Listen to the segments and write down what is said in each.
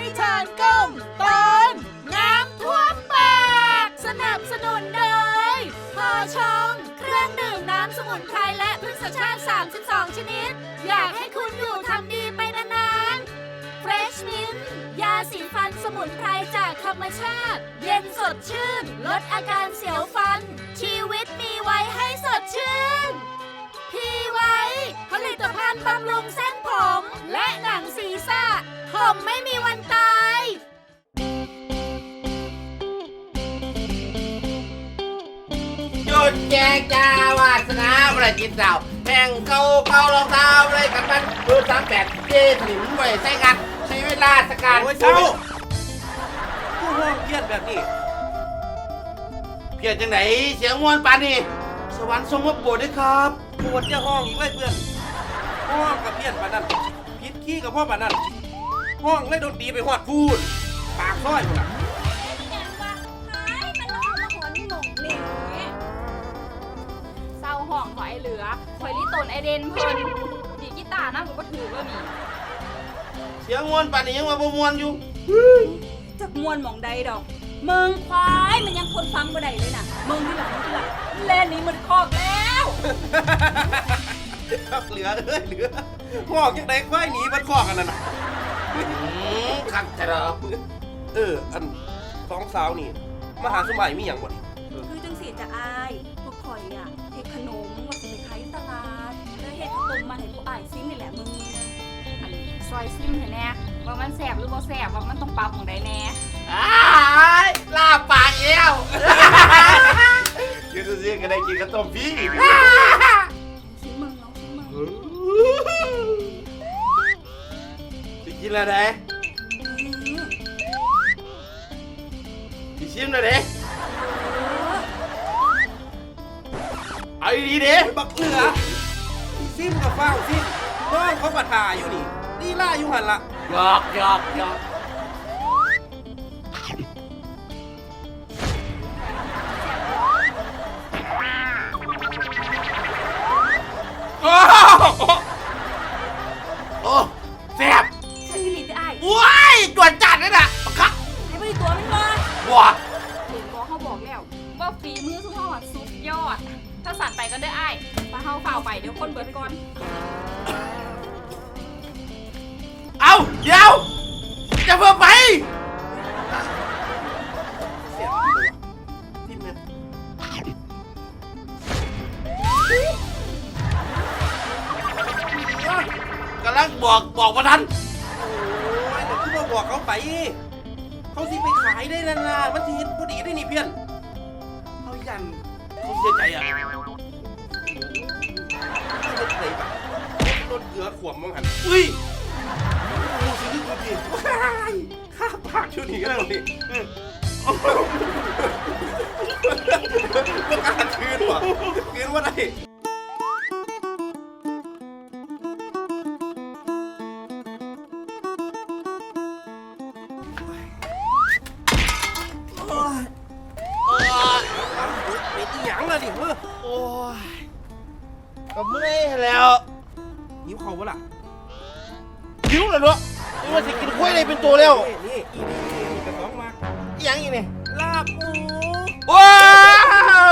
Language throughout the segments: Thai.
ริชานก้มตอนน้ำท่วมปาก สนับสนุนโดยพอชงเครื่องดื่มน้ำสมุนไพรและพืชชาติ 32 ชนิด อยากให้คุณอยู่ทำดีไปนานๆ Fresh Mint ยาสีฟันสมุนไพรจากธรรมชาติ เย็นสดชื่น ลดอาการเสียวฟัน ชีวิตมีไว้ให้สดชื่นพีไว้ ผลิตภัณฑ์บำรุงเส้นผม และหนังศีรษะผมไม่มีวัน แจกจ้าวาสนาประจิตเจ้าแข่งเขาเขารองเท้าเลยกับมันเบอร์สามแปดเจถิ่มไว้ใส่กันชีวิตราชการโอ้ยเจ้าผู้ห้องเพี้ยนแบบนี้เพียรจังไหนเสียงมวนปานนี่สวรรค์ทรงมาโปรดด้วยครับปวดจะห้องอีกเลยเพื่อนห้องกับเพี้ยนปานนั้นพิษขี้กับพ่อปานนั้นห้องเลยโดนตีไปหอดพูดปากซ้อยพุ่นน่ เหลือคอยลิตนไอเดนเพิ่นดีกีตาร์นะผมก็ถือแล้วนี่เสียงมวนปานนี่ยังว่าบ่มวนอยู่จากมวนหมองใดดอก เมืองควายมันยังคนฟังบ่ได้เลยนะเมืองที่หลังที่หลังแล่นหนี้มันคอกแล้วเหลือเอ้ยเหลือห้องยังไงควายหนีมันคอกกันนั่นน่ะอืมคักจะเหรอเอออันสองสาวนี่มาหาสมัยมีอย่างบ่นี่คือจังสีจะอายพวกข่อยอะ เฮ็ดข้าวต้มมาให้พวกอายซิมนี่แหละมึงอันซอยซิมเห็นแน่ว่ามันแสบหรือบ่แสบว่ามันต้องปรับของใดแน่อ้ายลาปากเอวกินดูสิก็ได้กินข้าวต้มพี่ซิมมึงลองซิมมึงสิกินอะไรอืมสิชิมหน่อยเด้เอาดีๆเด้บักเหลือ ซิมกับฟ้าวซิมห้องเขาปะทาอยู่นี่นี่ล่าอยู่หันละหยอกหยอกหยอกโอ้โหโอ้แซ่บใช่พี่ลีที่อายว้ายจวนจัดเลยน่ะบักคักให้ไปตัวมันมาว้าเห็นบอกเขาบอกแล้วว่าฝีมือทุกห้องอะสุดยอด ถ้าสั่นไปก็ได้อ้ายปลาเฮาฝ่าวไปเดี๋ยวคนเบิดก่อน เอาเดี๋ยวจะเพิ่มไปเสียบเลยวะซิมเนี่ยกำลังบอกบอกว่าทันโอ้ยเดี๋ยวคือบอกเขาไป เขาสิไปขายได้นานๆมันทีเห็นพอดีได้นี่เพี้ยนเขายัน เขาเสียใจอะเฮ็ดไหนปะรถเกลือขวมมองหันอุ้ยโอ้สินี่กูดีว้ายข้าปากชุดนี้ก็ได้นี่ต้องการคืนว่ะคืนว่าไร เป็นอีหยังล่ะดิเฮ้อโอ้ยก็เมื่อยแล้วหิวเขาปะล่ะหิวเลยเนาะนี่ว่าจะกินกล้วยอะไรเป็นตัวแล้วนี่นี่อีนี่กระสองมากอีหยังอีกเนี่ยลาบหมูว้า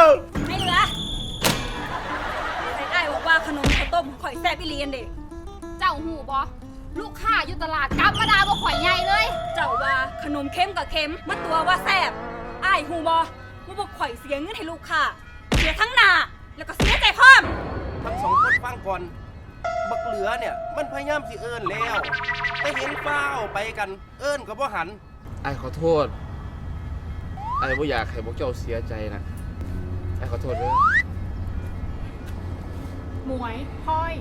วให้เหลือแต่อายบอกว่าขนมข้าวต้มข่อยแซ่บอีหลีอันเด็กเจ้าหูบอลูกค้าอยู่ตลาดกลับมาดาบ่ข่อยใหญ่เลย เจ้าว่าขนมเค็มกับเค็มมาตัวว่าแซ่บอายหูบอว่าบอกข่อยเสียเงินให้ลูกค้าเสียทั้งหน้าแล้วก็เสียใจพร้อม ทั้งสองคนฟังก่อน บักเหลือเนี่ย มันพยายามสิเอิญแล้ว แต่เห็นเฝ้าวไปกัน เอิญกับว่าหัน ไอ้ขอโทษ ไอ้บ่อยากให้พวกเจ้าเสียใจนะไอ้ขอโทษเด้อหมวยพลอย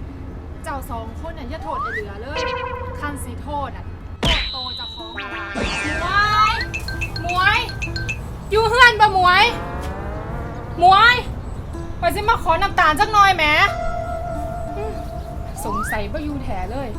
เจ้าสองคนน่ะอย่าโทษไอ้เหลือเลย คันสีโทษอะโทษโตเจะของอะไรหมวย หมวย อยู่เฮือนปะหมวย หมวย ไปสิมาขอน้ำตาลจักหน่อยแหมอืมสงสัยว่าอยู่แถเลย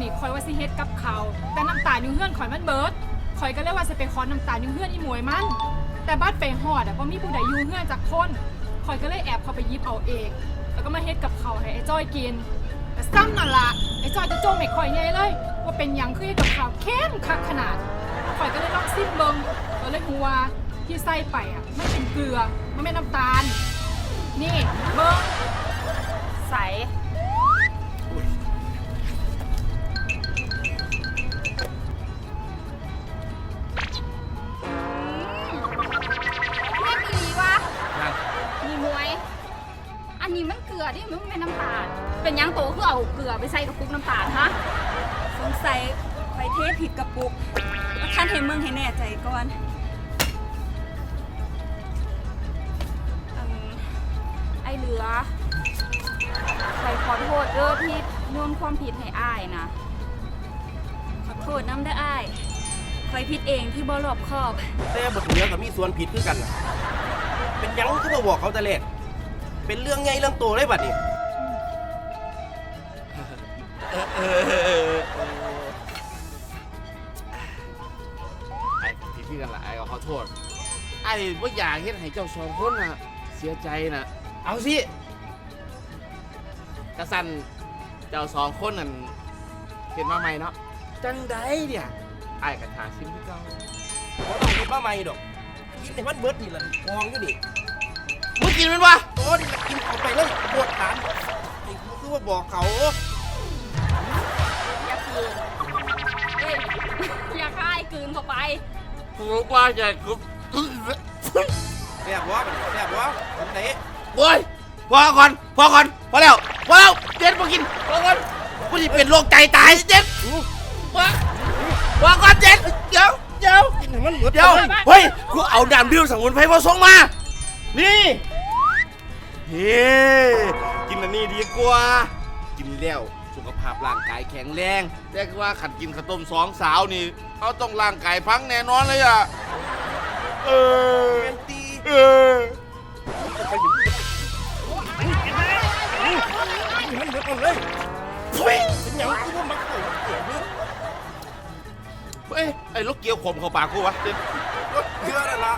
นี่คอยว่าสิเฮ็ดกับเขาวแต่น้ำตาลอยู่เฮือนข่อยมันเบิดข่อยก็เลยว่าสิไปขอน้ำตาลอยู่เฮือนอีหมวยมัน แต่บัดไปฮอดอะบ่มีผู้ใดอยู่เฮือนจักคนข่อยก็เลยแอบเข้าไปหยิบเอาเอง แล้วก็มาเฮ็ดกับเขาวให้ไอ้จ้อยกิน แต่ซ้ำนั่นละไอ้จ้อยจะโจมให้ข่อยใหญ่เลย ว่าเป็นหยังคือเฮ็ดกับเขาวเข้มคักขนาดข่อยก็เลยลองซิมเบิงก็เลยฮู้ว่าที่ใส่ไปอะมันเป็นเกลือมันไม่นน้ำตาล นี่เบิง ใส ไปเทผิดกระปุกแล้วท่านให้มึงให้แน่ใจก่อนอืมไอเหลือใครขอโทษเด้อที่โยนความผิดให้อ้ายนะ ขอโทษน้ำได้อ้ายคอยผิดเองที่บ่รอบคอบ แต่บทเหลือกับมีส่วนผิดคือกันล่ะเป็นหยังก็มาบอกเขาแต่แรกเป็นเรื่องไงเรื่องโตเลยบัดนี้ไอ้ โทษไอ้ว่าอยากเฮ็ดให้เจ้าสองคนน่ะ เสียใจน่ะ เอาสิกระสันเจ้าสองคนนั่นเห็นมาใหม่เนาะจังไดเนี่ยไอ้กระทาซิมที่เก่าบ่ต้องคิดมาใหม่ดอกกินให้มันเบิดนี่แหละกองอยู่นี่มึงกินมันวะโอ้นี่ละกินเอาไปเลยปวดฐานไอ้กูคือว่าบอกเขาอย่า กูว่าจะกูแซ่บวะมันแซ่บวะผมเตะโอ้ยพอก่อนพอก่อนพอแล้วพอแล้วเจ็ดมากินพอก่อนกูจะเป็นโรคใจตายเจ็ดพอพอก่อนเจ็ดเดี๋ยวเดี๋ยวกินให้มันเบิดเดี๋ยวเฮ้ยกูเอาดามดื่มสมุนไพรมาส่งมา นี่เฮ้กินอันนี้ดีกว่า กินแล้ว ภาพร่างกายแข็งแรง แต่คือว่าขันกินข้าวต้มสองสาวนี่เขาต้องร่างกายพังแน่นอนเลยอะ เออเป็นตีเออไปอยู่กินมันเบิดเอาเลยทุยเป็นหยังกูว่ามักโกรธเกลียดมึงเฮ้ยไอ้ลูกเกียวขมเข้าปากกูวะเจ็ดเชื่อแล้วล่ะ